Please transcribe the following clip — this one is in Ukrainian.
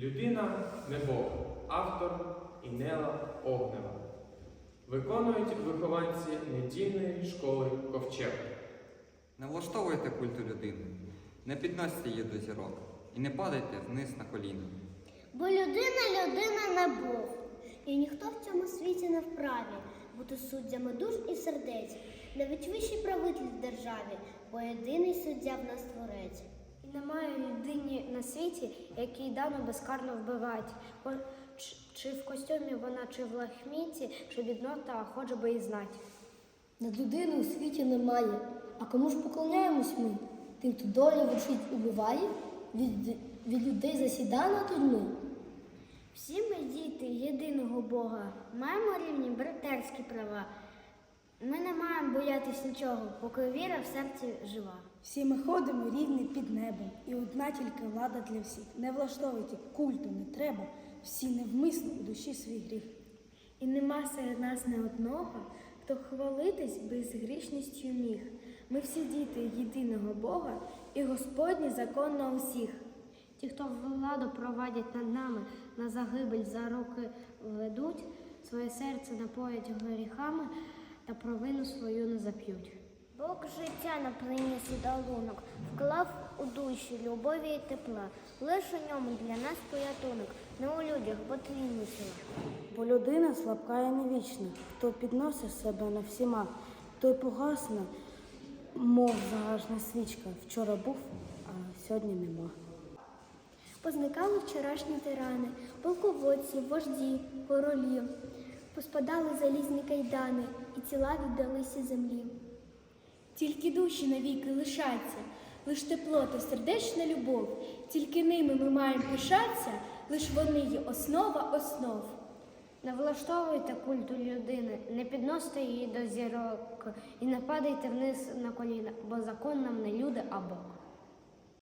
Людина не Бог, автор Інела Огнева. Виконують вихованці недільної школи Ковчег. Не влаштовуйте культу людини, не підносьте її до зірок і не падайте вниз на коліна. Бо людина людина не Бог. І ніхто в цьому світі не вправі бути суддями душ і сердець, навіть вищий правитель в державі, бо єдиний суддя в нас творець. І немає людині на світі, якій дано безкарно вбивати. Чи в костюмі вона, чи в лахміті, чи біднота, а хоче би і знати. Над людини у світі немає. А кому ж поклоняємось ми? Тим, хто долі вершить убиває, від, від людей засідає над людьми. Всі ми діти єдиного Бога, маємо рівні братерські права. Ми не маємо боятись нічого, поки віра в серці жива. Всі ми ходимо рівні під небом, і одна тільки влада для всіх. Не влаштовуйте культу не треба, всі невмисно у душі свій гріх. І нема серед нас не одного, хто хвалитись безгрішністю міг. Ми всі діти єдиного Бога, і Господній закон на усіх. Ті, хто владу провадять над нами, на загибель за руки ведуть, своє серце напоять гріхами та провину свою не зап'ють. Бог життя нам приніс дарунок, вклав у душі любові і тепла. Лиш у ньому для нас порятунок, не у людях, бо твій сила. Бо людина слабка і невічна, хто підносить себе на всіма, той погасне, мов загажна свічка. Вчора був, а сьогодні нема. Позникали вчорашні тирани, полководці, вожді, королі. Поспадали залізні кайдани, і тіла віддалися землі. Тільки душі навіки лишаться, лиш тепло та сердечна любов, тільки ними ми маємо пишатися, лиш вони є основа основ. Не влаштовуйте культу людини, не підносьте її до зірок і не падайте вниз на коліна, бо закон нам не люди, а Бог.